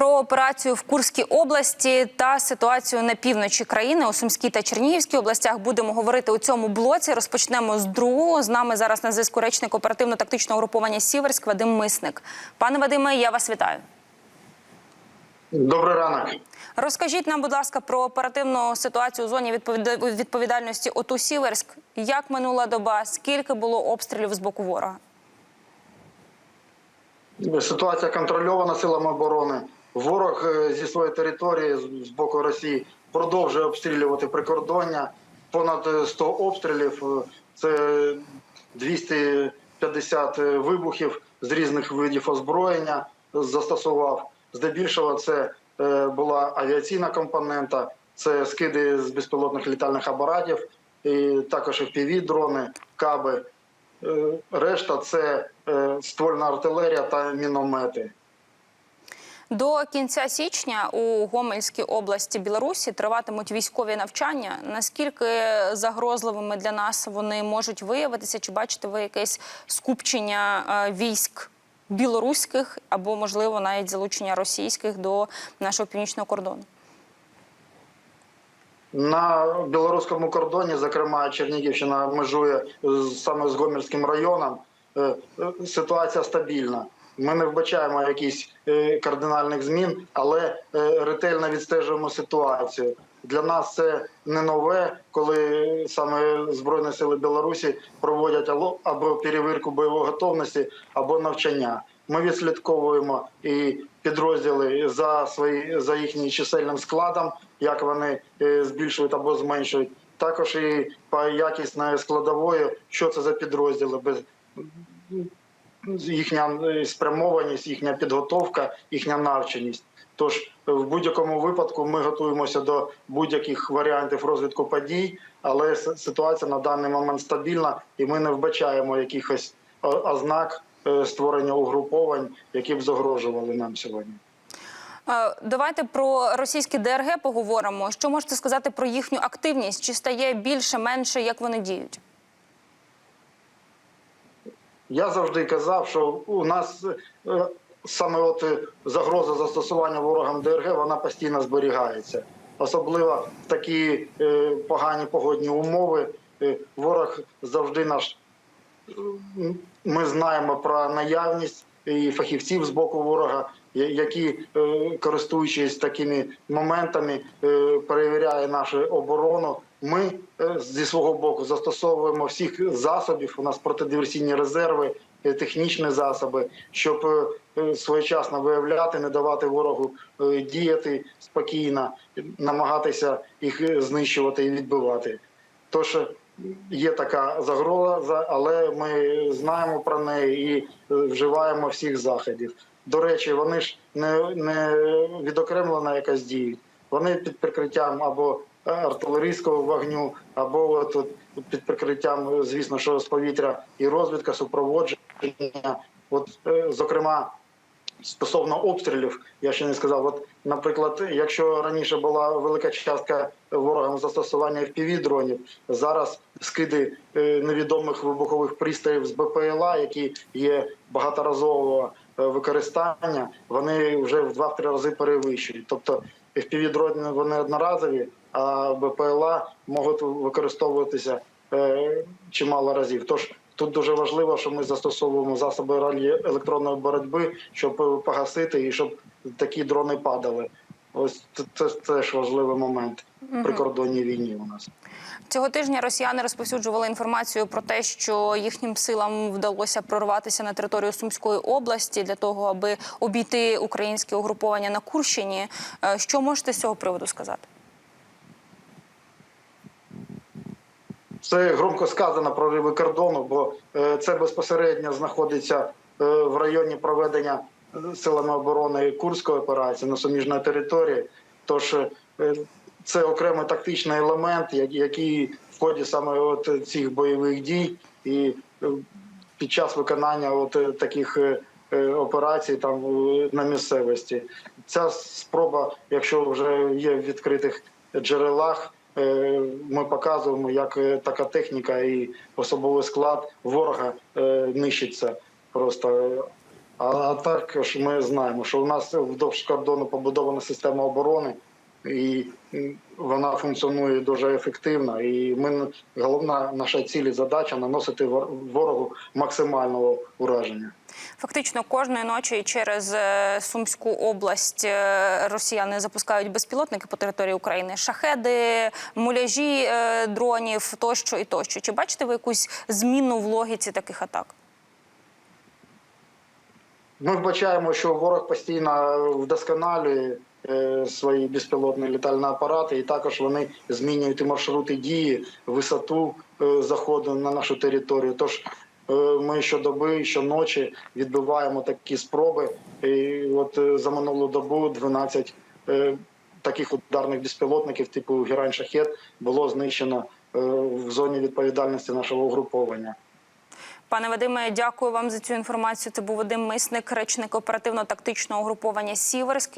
про операцію в Курській області та ситуацію на півночі країни у Сумській та Чернігівській областях будемо говорити у цьому блоці. Розпочнемо з другого. З нами зараз на зв'язку речник оперативно-тактичного угруповання Сіверськ Вадим Мисник. Пане Вадиме, я вас вітаю. Добрий ранок. Розкажіть нам, будь ласка, про оперативну ситуацію у зоні відповіда- відповідальності ОТУ Сіверськ. Як минула доба? Скільки було обстрілів з боку ворога? Ситуація контрольована силами оборони. Ворог е, зі своєї території з- боку Росії продовжує обстрілювати прикордоння. Понад е, 100 обстрілів. е, Це 250 вибухів з різних видів озброєння застосував. Здебільшого це е, була авіаційна компонента, це скиди з безпілотних літальних апаратів, і також fpv дрони, каби. Е, Решта це е, ствольна артилерія та міномети. До кінця січня у Гомельській області Білорусі триватимуть військові навчання. Наскільки загрозливими для нас вони можуть виявитися? Чи бачите ви якесь скупчення е, військ білоруських або, можливо, навіть залучення російських до нашого північного кордону? На білоруському кордоні, зокрема, Чернігівщина межує саме з Гомельським районом. Е, е, Ситуація стабільна. Ми не вбачаємо якісь е, кардинальних змін, але е, ретельно відстежуємо ситуацію. Для нас це не нове, коли саме Збройні сили Білорусі проводять або перевірку бойової готовності, або навчання. Ми відслідковуємо і підрозділи за свої за їхнім чисельним складом, як вони е, збільшують або зменшують. Також і по якісної складової, що це за підрозділи, їхня е, спрямованість, їхня підготовка, їхня навченість. Тож е, в будь-якому випадку ми готуємося до будь-яких варіантів розвитку подій, але ситуація на даний момент стабільна, і ми не вбачаємо якихось ознак е, створення угруповань, які б загрожували нам сьогодні. Давайте про російські ДРГ поговоримо. Що можете сказати про їхню активність? Чи стає більше, менше, як вони діють? Я завжди казав, що у нас е, саме от е, загроза застосування ворогам ДРГ вона постійно зберігається. Особливо в такі е, погані погодні умови. Ворог завжди наш. Ми знаємо про наявність і фахівців з боку ворога, які, користуючись такими моментами, перевіряє нашу оборону. Ми е, зі свого боку застосовуємо всіх засобів. У нас протидиверсійні резерви, е, технічні засоби, щоб е, своєчасно виявляти, не давати ворогу діяти спокійно, намагатися їх знищувати і відбивати. Тож є така загроза, але ми знаємо про неї і вживаємо всіх заходів. До речі, вони ж не, не відокремлена якась діють. Вони під прикриттям або артилерійського вогню, або от, під прикриттям, звісно, що з повітря і розвідка, супроводження. От, е, зокрема, Стосовно обстрілів, я ще не сказав. От, наприклад, якщо раніше була велика частка ворогам застосування fpv дронів, зараз скиди е, невідомих вибухових пристроїв з БПЛА, які є багаторазового е, використання, вони вже в 2-3 рази перевищують. Тобто fpv дрони вони одноразові, а БПЛА можуть використовуватися е, чимало разів. Тож Тут дуже важливо, що ми застосовуємо засоби ралі електронної боротьби, щоб е, погасити і щоб такі дрони падали. Ось це, це теж важливий момент в прикордонній війні. У нас Цього тижня росіяни розповсюджували інформацію про те, що їхнім силам вдалося прорватися на територію Сумської області для того, аби обійти українське угруповання на Курщині. Е, Що можете з цього приводу сказати? Це громко сказано прориви кордону, бо е, це безпосередньо знаходиться е, в районі проведення е, силами оборони Курської операції на суміжній території. Тож це окремий тактичний елемент, який в ході саме от цих бойових дій і під час виконання от таких операцій там на місцевості. Ця спроба, якщо вже є в відкритих джерелах, ми показуємо, як е, така техніка і особовий склад ворога е, нищиться просто. А також ми знаємо, що у нас вдовж кордону побудована система оборони, і вона функціонує дуже ефективно. І ми головна наша ціль і задача наносити вор- ворогу максимального ураження. Фактично кожної ночі через е, Сумську область е, росіяни запускають безпілотники по території України, шахеди, муляжі е, дронів тощо і тощо. Чи бачите ви якусь зміну в логіці таких атак? Ми вбачаємо, що ворог постійно вдосконалює свої безпілотні літальні апарати, і також вони змінюють маршрути дії, висоту е, заходу на нашу територію. Тож е, ми щодоби, щоночі відбиваємо такі спроби. І от е, за минулу добу 12 е, таких ударних безпілотників, типу Герань Шахет, було знищено е, в зоні відповідальності нашого угруповання. Пане Вадиме, дякую вам за цю інформацію. Це був Вадим Мисник, речник оперативно-тактичного угруповання Сіверськ.